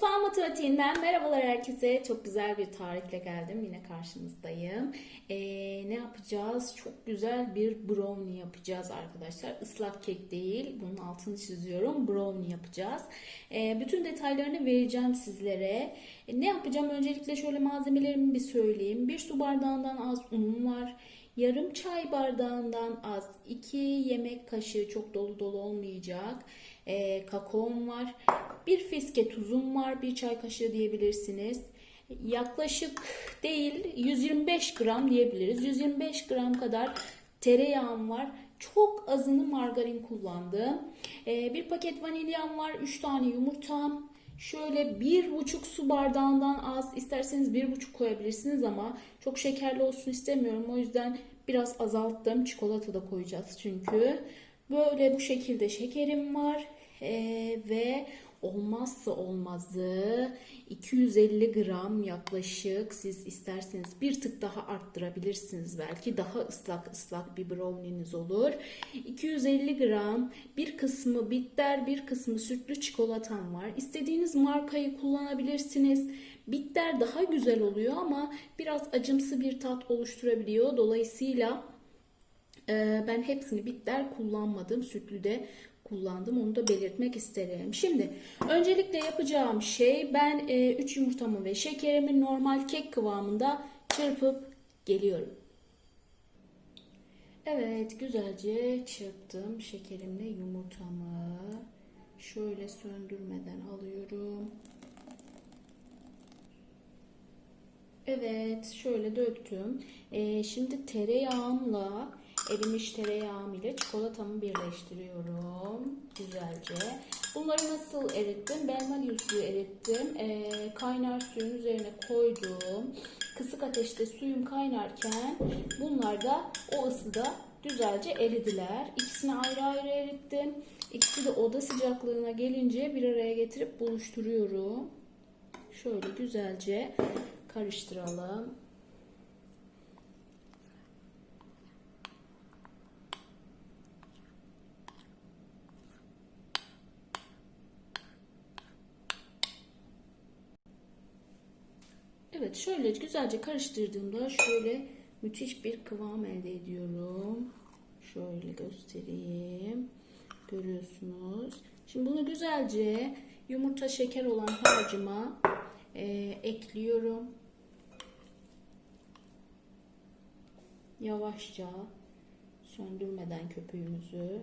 Mutfağın matematiğinden merhabalar herkese. Çok güzel bir tarifle geldim. Yine karşınızdayım. Ee, ne yapacağız? Çok güzel bir brownie yapacağız arkadaşlar. Islak kek değil. Bunun altını çiziyorum. Brownie yapacağız. Ee, bütün detaylarını vereceğim sizlere. Ee, ne yapacağım? Öncelikle şöyle malzemelerimi bir söyleyeyim. Bir su bardağından az unum var. Yarım çay bardağından az 2 yemek kaşığı çok dolu dolu olmayacak. Ee, kakaom var. Bir fiske tuzum var. Bir çay kaşığı diyebilirsiniz. Yaklaşık değil 125 gram diyebiliriz. 125 gram kadar tereyağım var. Çok azını margarin kullandım. Ee, bir paket vanilyam var. 3 tane yumurtam. Şöyle bir buçuk su bardağından az isterseniz bir buçuk koyabilirsiniz ama çok şekerli olsun istemiyorum. O yüzden biraz azalttım. Çikolata da koyacağız çünkü. Böyle bu şekilde şekerim var. Ee, ve olmazsa olmazı 250 gram yaklaşık siz isterseniz bir tık daha arttırabilirsiniz. Belki daha ıslak ıslak bir brownie'niz olur. 250 gram bir kısmı bitter bir kısmı sütlü çikolatam var. İstediğiniz markayı kullanabilirsiniz. Bitter daha güzel oluyor ama biraz acımsı bir tat oluşturabiliyor. Dolayısıyla ben hepsini bitter kullanmadım. Sütlü de kullandım. Onu da belirtmek isterim. Şimdi öncelikle yapacağım şey ben 3 e, yumurtamı ve şekerimi normal kek kıvamında çırpıp geliyorum. Evet güzelce çırptım şekerimle yumurtamı. Şöyle söndürmeden alıyorum. Evet şöyle döktüm. Ee, şimdi tereyağımla erimiş tereyağım ile çikolatamı birleştiriyorum güzelce. Bunları nasıl erittim? Ben vanilya suyu erittim. Ee, kaynar suyun üzerine koydum. Kısık ateşte suyum kaynarken bunlar da o ısıda güzelce eridiler. İkisini ayrı ayrı erittim. İkisi de oda sıcaklığına gelince bir araya getirip buluşturuyorum. Şöyle güzelce karıştıralım. Evet şöyle güzelce karıştırdığımda şöyle müthiş bir kıvam elde ediyorum. Şöyle göstereyim. Görüyorsunuz. Şimdi bunu güzelce yumurta şeker olan harcıma e, ekliyorum. Yavaşça söndürmeden köpüğümüzü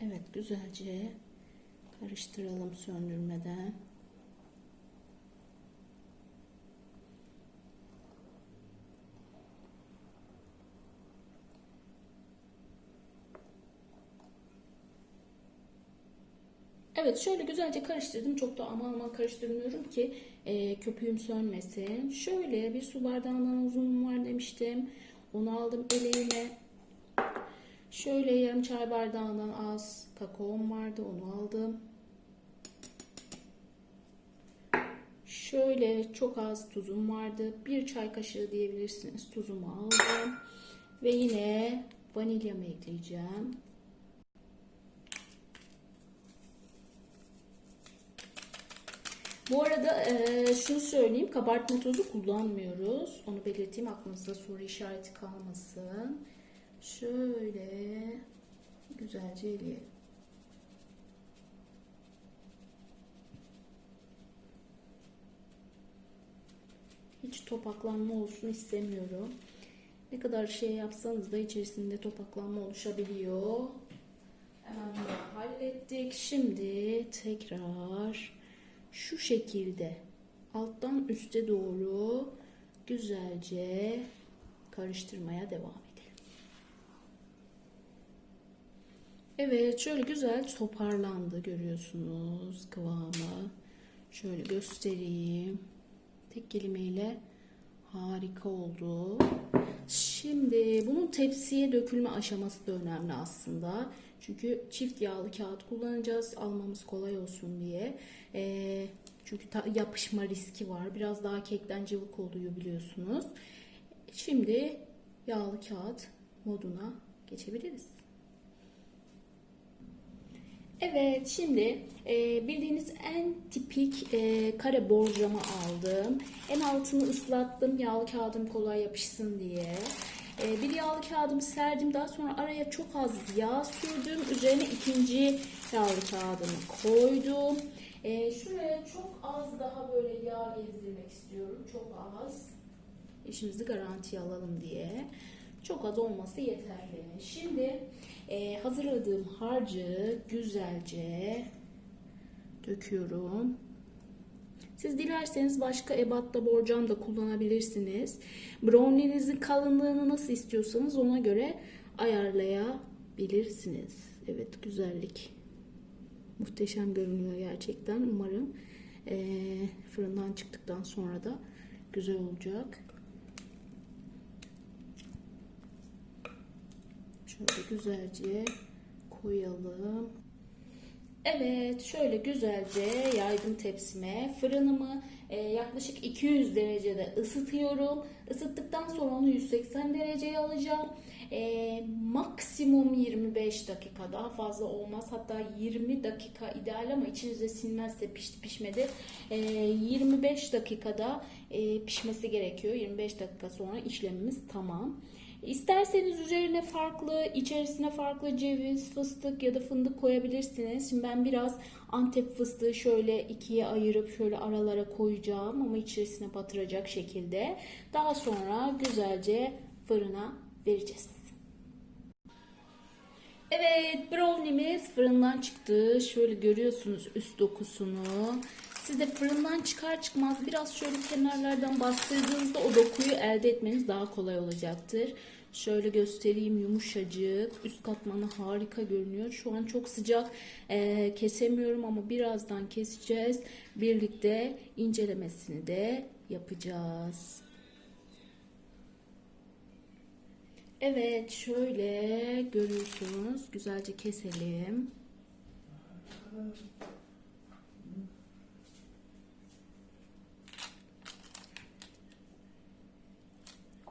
Evet güzelce karıştıralım söndürmeden. Evet şöyle güzelce karıştırdım. Çok da aman aman karıştırmıyorum ki e, köpüğüm sönmesin. Şöyle bir su bardağından uzunum var demiştim. Onu aldım eleğime. Şöyle yarım çay bardağından az kakaom vardı. Onu aldım. Şöyle çok az tuzum vardı. Bir çay kaşığı diyebilirsiniz. Tuzumu aldım. Ve yine vanilyamı ekleyeceğim. Bu arada e, şunu söyleyeyim. Kabartma tozu kullanmıyoruz. Onu belirteyim. Aklınızda soru işareti kalmasın. Şöyle güzelce eleyelim. Hiç topaklanma olsun istemiyorum. Ne kadar şey yapsanız da içerisinde topaklanma oluşabiliyor. Hemen hallettik. Şimdi tekrar şu şekilde alttan üste doğru güzelce karıştırmaya devam Evet şöyle güzel toparlandı görüyorsunuz kıvamı. Şöyle göstereyim. Tek kelimeyle harika oldu. Şimdi bunun tepsiye dökülme aşaması da önemli aslında. Çünkü çift yağlı kağıt kullanacağız almamız kolay olsun diye. Ee, çünkü yapışma riski var. Biraz daha kekten cıvık oluyor biliyorsunuz. Şimdi yağlı kağıt moduna geçebiliriz. Evet şimdi e, bildiğiniz en tipik e, kare borcamı aldım. En altını ıslattım yağlı kağıdım kolay yapışsın diye. E, bir yağlı kağıdımı serdim daha sonra araya çok az yağ sürdüm. Üzerine ikinci yağlı kağıdımı koydum. E, şuraya çok az daha böyle yağ gezdirmek istiyorum. Çok az. İşimizi garantiye alalım diye. Çok az olması yeterli. Şimdi e, hazırladığım harcı güzelce döküyorum. Siz dilerseniz başka ebatta borcam da kullanabilirsiniz. Brownie'nizin kalınlığını nasıl istiyorsanız ona göre ayarlayabilirsiniz. Evet güzellik. Muhteşem görünüyor gerçekten. Umarım e, fırından çıktıktan sonra da güzel olacak. Şöyle güzelce koyalım. Evet şöyle güzelce yaydım tepsime. Fırınımı e, yaklaşık 200 derecede ısıtıyorum. Isıttıktan sonra onu 180 dereceye alacağım. E, maksimum 25 dakika daha fazla olmaz. Hatta 20 dakika ideal ama içinize sinmezse pişti pişmedi. E, 25 dakikada e, pişmesi gerekiyor. 25 dakika sonra işlemimiz tamam. İsterseniz üzerine farklı, içerisine farklı ceviz, fıstık ya da fındık koyabilirsiniz. Şimdi ben biraz Antep fıstığı şöyle ikiye ayırıp şöyle aralara koyacağım ama içerisine batıracak şekilde. Daha sonra güzelce fırına vereceğiz. Evet, brownie'miz fırından çıktı. Şöyle görüyorsunuz üst dokusunu. Siz de fırından çıkar çıkmaz biraz şöyle kenarlardan bastırdığınızda o dokuyu elde etmeniz daha kolay olacaktır. Şöyle göstereyim yumuşacık. Üst katmanı harika görünüyor. Şu an çok sıcak ee, kesemiyorum ama birazdan keseceğiz. Birlikte incelemesini de yapacağız. Evet şöyle görüyorsunuz. Güzelce keselim.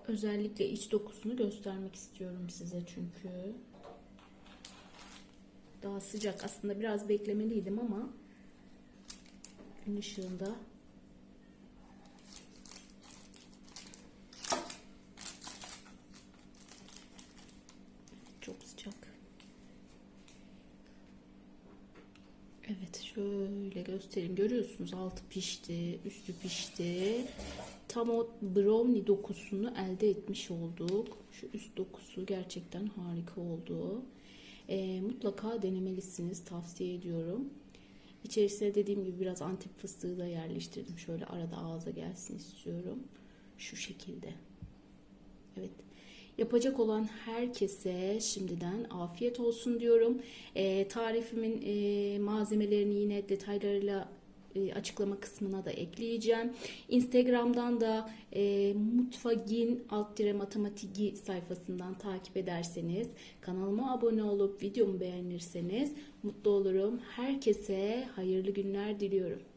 Özellikle iç dokusunu göstermek istiyorum size çünkü. Daha sıcak. Aslında biraz beklemeliydim ama gün ışığında çok sıcak. Evet şöyle göstereyim. Görüyorsunuz altı pişti, üstü pişti. Tam o brownie dokusunu elde etmiş olduk. Şu üst dokusu gerçekten harika oldu. Ee, mutlaka denemelisiniz. Tavsiye ediyorum. İçerisine dediğim gibi biraz antep fıstığı da yerleştirdim. Şöyle arada ağza gelsin istiyorum. Şu şekilde. Evet. Yapacak olan herkese şimdiden afiyet olsun diyorum. E, tarifimin e, malzemelerini yine detaylarıyla e, açıklama kısmına da ekleyeceğim. Instagram'dan da e, mutfagin alt dire matematigi sayfasından takip ederseniz, kanalıma abone olup videomu beğenirseniz mutlu olurum. Herkese hayırlı günler diliyorum.